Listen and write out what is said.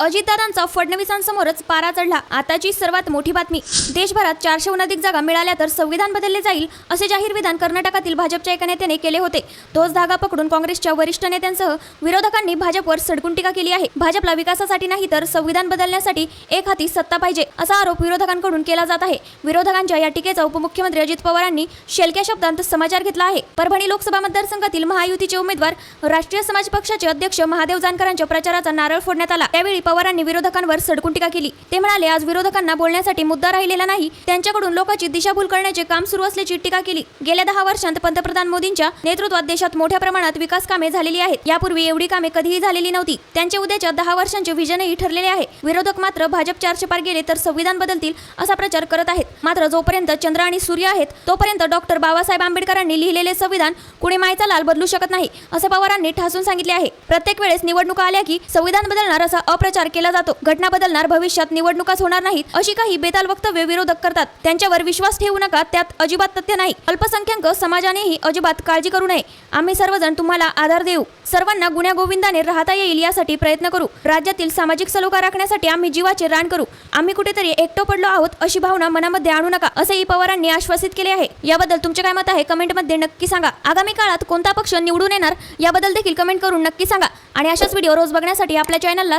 अजितदादांचा फडणवीसांसमोरच पारा चढला. आताची सर्वात मोठी बातमी देशभरात चारशेहून अधिक जागा मिळाल्या तर संविधान बदलले जाईल असे जाहीर विधान कर्नाटकातील भाजपच्या एका नेत्याने केले होते. तोच धागा पकडून काँग्रेसच्या वरिष्ठ नेत्यांसह विरोधकांनी भाजपवर सडकून टीका केली आहे. भाजपला विकासासाठी नाही तर संविधान बदलण्यासाठी एक हाती सत्ता पाहिजे असा आरोप विरोधकांकडून केला जात आहे. विरोधकांच्या या टीकेचा उपमुख्यमंत्री अजित पवारांनी शेलक्या शब्दांत समाचार घेतला आहे. परभणी लोकसभा मतदारसंघातील महायुतीचे उमेदवार राष्ट्रीय समाज पक्षाचे अध्यक्ष महादेव जानकरांच्या प्रचाराचा नारळ फोडण्यात आला. त्यावेळी पवारांनी विरोधकांवर सडकून टीका केली. ते म्हणाले आज विरोधकांना बोलण्यासाठी मुद्दा राहिलेला नाही. त्यांच्याकडून लोकांची दिशाभूल करण्याचे काम सुरू असल्याची टीका केली. गेल्या दहा वर्षांत पंतप्रधान मोदींच्या नेतृत्वात देशात मोठ्या प्रमाणात विकास कामे झालेली आहेत. यापूर्वी एवढी कामे कधीही झालेली नव्हती. त्यांचे उद्याच्या दहा वर्षांचे विजनही ठरलेले आहे. विरोधक मात्र भाजप चारशे पार गेले तर संविधान बदलतील असा प्रचार करत आहेत. मात्र जोपर्यंत चंद्र आणि सूर्य आहेत तोपर्यंत डॉक्टर बाबासाहेब आंबेडकरांनी लिहिलेले संविधान कुणी मायचा लाल बदलू शकत नाही असे पवारांनी ठासून सांगितले आहे. प्रत्येक वेळेस निवडणुका आल्या की संविधान बदलणार असा अप्रचार केला जातो. घटना बदलणार भविष्यात निवडणुकाच होणार नाहीत अशी काही बेताल वक्तव्य विरोधक करतात. त्यांच्यावर विश्वास ठेवू नका त्यात अजिबात तथ्य नाही. अल्पसंख्याक समाजानेही अजिबात काळजी करू नये. आम्ही सर्वजण तुम्हाला आधार देऊ. सर्वांना गुण्या गोविंदाने राहता येईल यासाठी प्रयत्न करू. राज्यातील सामाजिक सलोखा राखण्यासाठी आम्ही जीवाचे रान करू. आम्ही कुठेतरी एकटो पडलो आहोत अशी भावना मनामध्ये आणू नका असेही पवारांनी आश्वासित केले आहे. याबद्दल तुमचे काय मत आहे कमेंटमध्ये नक्की सांगा. आगामी काळात कोणता पक्ष निवडून येणार याबद्दल देखील कमेंट करून नक्की सांगा. आणि अशाच व्हिडिओ रोज बघण्यासाठी आपल्या चॅनलला